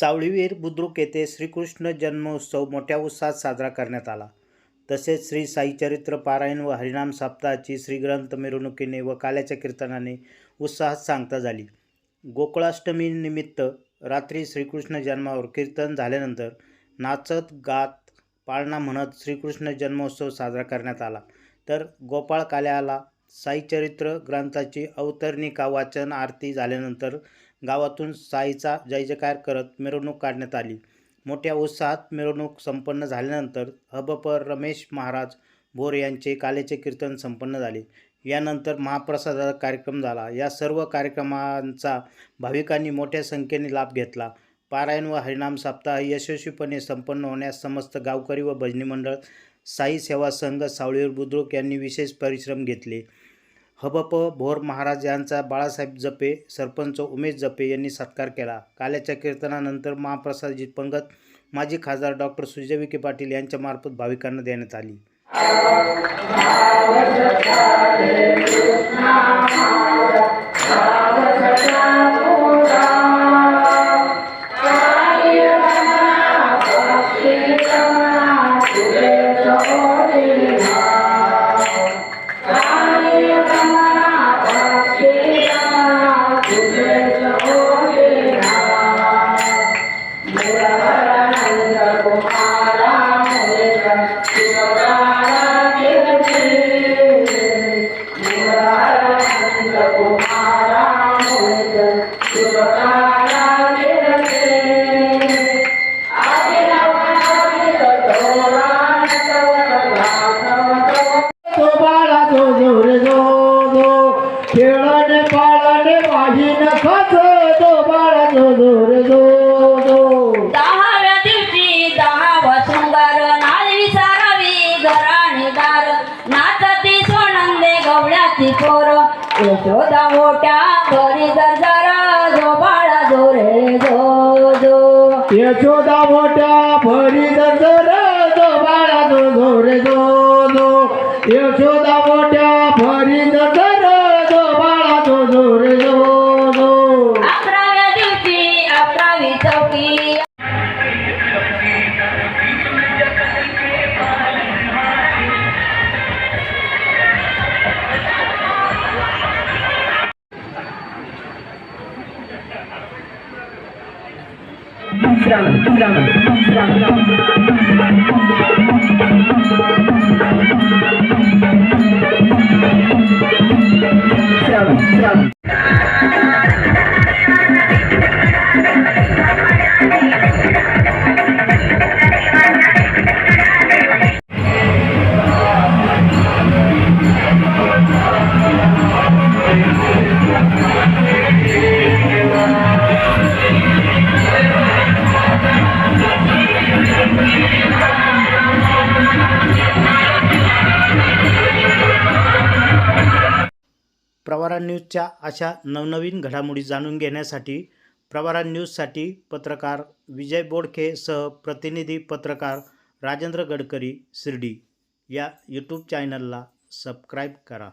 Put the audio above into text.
सावळीवीर बुद्रुक येथे श्रीकृष्ण जन्मोत्सव मोठ्या उत्साहात साजरा करण्यात आला. तसेच श्री साईचरित्र पारायण व हरिनाम साप्ताहाची श्रीग्रंथ मिरवणुकीने व काल्याच्या कीर्तनाने उत्साहात सांगता झाली. गोकुळाष्टमीनिमित्त रात्री श्रीकृष्ण जन्मावर कीर्तन झाल्यानंतर नाचत गात पाळणा म्हणत श्रीकृष्ण जन्मोत्सव साजरा करण्यात आला. तर गोपाळ काल्याला साईचरित्र ग्रंथाची अवतरणिका वाचन आरती झाल्यानंतर गावातून साईचा जय जयकार करत मिरवणूक काढण्यात आली. मोठ्या उत्साहात मिरवणूक संपन्न झाल्यानंतर हबपर रमेश महाराज भोर यांचे कालेचे कीर्तन संपन्न झाले. यानंतर महाप्रसादाचा कार्यक्रम झाला. या सर्व कार्यक्रमांचा भाविकांनी मोठ्या संख्येने लाभ घेतला. पारायण व हरिनाम सप्ताह यशस्वीपणे संपन्न होण्यास समस्त गावकरी व भजनी मंडळ साई सेवा संघ सावळीवर बुद्रुक यांनी विशेष परिश्रम घेतले. हबप भोर महाराज यांचा बाळासाहेब जपे सरपंच उमेश जपे यांनी सत्कार केला. काल्याच्या कीर्तनानंतर महाप्रसादाची पंगत माजी खासदार डॉक्टर सुजय विखे पाटील यांच्यामार्फत भाविकांना देण्यात आली. Abraham गवळ्याची पोर यशोदा मोठ्या घरी जर जरा जो बाळा जो रे जो जो. यशोदा मोठ्या भरी दर जो बाळा जो जो रे जो जो. यशोदा मोठ्या भरी दर 덤비랑 덤비랑 덤비랑 덤비랑 덤비랑 प्रवारा न्यूजच्या अशा नवनवीन घडामोडी जाणून घेण्यासाठी प्रवारा न्यूजसाठी पत्रकार विजय बोडखे सह प्रतिनिधी पत्रकार राजेंद्र गडकरी शिर्डी. या यूट्यूब चॅनलला सबस्क्राईब करा.